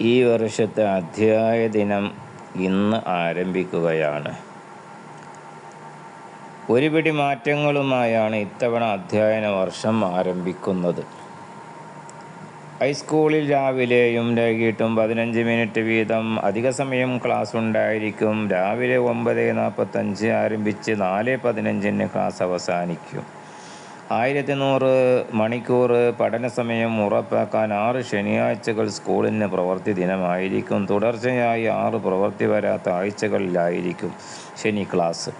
ഈ വർഷത്തെ അധ്യായ ദിനം ഇന്ന് ആരംഭിക്കുകയാണ്. ഒരുപിടി മാറ്റങ്ങളുമായാണ് ഇത്തവണ അധ്യയന വർഷം ആരംഭിക്കുന്നത്. ഹൈസ്കൂളിൽ രാവിലെയും വൈകിട്ടും പതിനഞ്ച് മിനിറ്റ് വീതം അധിക സമയം ക്ലാസ് ഉണ്ടായിരിക്കും. രാവിലെ ഒമ്പത് നാൽപ്പത്തഞ്ച് ആരംഭിച്ച് നാല് പതിനഞ്ചിന് ക്ലാസ് അവസാനിക്കും. ആയിരത്തി നൂറ് മണിക്കൂർ പഠന സമയം ഉറപ്പാക്കാൻ ആറ് ശനിയാഴ്ചകൾ സ്കൂളിന് പ്രവൃത്തി ദിനമായിരിക്കും. തുടർച്ചയായി ആറ് പ്രവൃത്തി വരാത്ത ആഴ്ചകളിലായിരിക്കും ശനി ക്ലാസ്.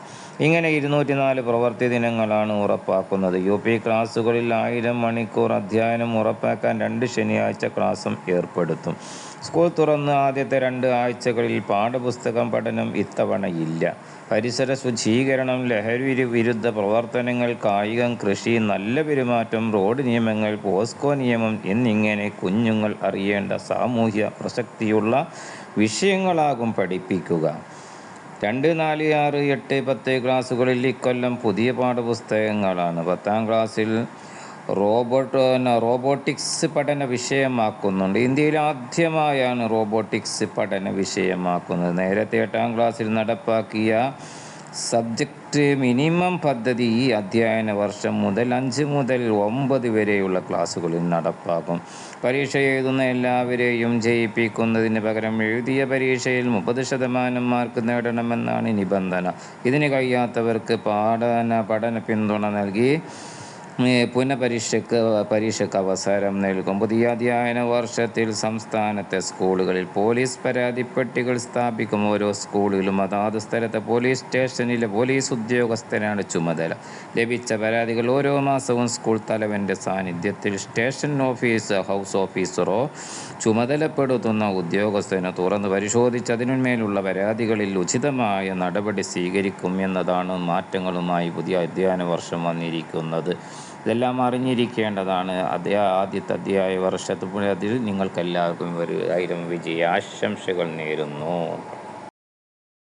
ഇങ്ങനെ ഇരുന്നൂറ്റി നാല് പ്രവൃത്തി ദിനങ്ങളാണ് ഉറപ്പാക്കുന്നത്. യു പി ക്ലാസ്സുകളിൽ ആയിരം മണിക്കൂർ അധ്യയനം ഉറപ്പാക്കാൻ രണ്ട് ശനിയാഴ്ച ക്ലാസ്സും ഏർപ്പെടുത്തും. സ്കൂൾ തുറന്ന് ആദ്യത്തെ രണ്ട് ആഴ്ചകളിൽ പാഠപുസ്തകം പഠനം ഇത്തവണ ഇല്ല പരിസര ശുചീകരണം ലഹരി വിരുദ്ധ പ്രവർത്തനങ്ങൾ കായികം കൃഷി നല്ല പെരുമാറ്റം റോഡ് നിയമങ്ങൾ പോസ്കോ നിയമം എന്നിങ്ങനെ കുഞ്ഞുങ്ങൾ അറിയേണ്ട സാമൂഹ്യ പ്രസക്തിയുള്ള വിഷയങ്ങളാകും പഠിപ്പിക്കുക. രണ്ട് നാല് ആറ് എട്ട് പത്ത് ക്ലാസ്സുകളിൽ ഇക്കൊല്ലം പുതിയ പാഠപുസ്തകങ്ങളാണ്. പത്താം ക്ലാസ്സിൽ റോബോട്ട് റോബോട്ടിക്സ് പഠന വിഷയമാക്കുന്നുണ്ട്. ഇന്ത്യയിൽ ആദ്യമായാണ് റോബോട്ടിക്സ് പഠന വിഷയമാക്കുന്നത്. നേരത്തെ എട്ടാം ക്ലാസ്സിൽ നടപ്പാക്കിയ സബ്ജക്റ്റ് മിനിമം പദ്ധതി ഈ അധ്യയന വർഷം മുതൽ അഞ്ച് മുതൽ ഒമ്പത് വരെയുള്ള ക്ലാസ്സുകളിൽ നടപ്പാക്കും. പരീക്ഷ എഴുതുന്ന എല്ലാവരെയും ജയിപ്പിക്കുന്നതിന് പകരം എഴുതിയ പരീക്ഷയിൽ മുപ്പത് ശതമാനം മാർക്ക് നേടണമെന്നാണ് നിബന്ധന. ഇതിന് കഴിയാത്തവർക്ക് പാഠന പഠന പിന്തുണ നൽകി പുനഃപരീക്ഷയ്ക്ക് പരീക്ഷയ്ക്ക് അവസരം നൽകും. പുതിയ അധ്യയന വർഷത്തിൽ സംസ്ഥാനത്തെ സ്കൂളുകളിൽ പോലീസ് പരാതിപ്പെട്ടികൾ സ്ഥാപിക്കും. ഓരോ സ്കൂളിലും അതാത് സ്ഥലത്തെ പോലീസ് സ്റ്റേഷനിലെ പോലീസ് ഉദ്യോഗസ്ഥരാണ് ചുമതല. ലഭിച്ച പരാതികൾ ഓരോ മാസവും സ്കൂൾ തലവന്റെ സാന്നിധ്യത്തിൽ സ്റ്റേഷൻ ഓഫീസ് ഹൗസ് ഓഫീസറോ ചുമതലപ്പെടുത്തുന്ന ഉദ്യോഗസ്ഥന് തുറന്ന് പരിശോധിച്ച് അതിന്മേലുള്ള പരാതികളിൽ ഉചിതമായ നടപടി സ്വീകരിക്കും എന്നതാണ് മാറ്റങ്ങളുമായി പുതിയ അധ്യയന വർഷം വന്നിരിക്കുന്നത്. ഇതെല്ലാം അറിഞ്ഞിരിക്കേണ്ടതാണ്. അതേ ആദ്യത്തെ അധ്യായ വർഷത്തിൽ നിങ്ങൾക്കെല്ലാവർക്കും ഒരു ആയിരം വിജയാശംസകൾ നേരുന്നു.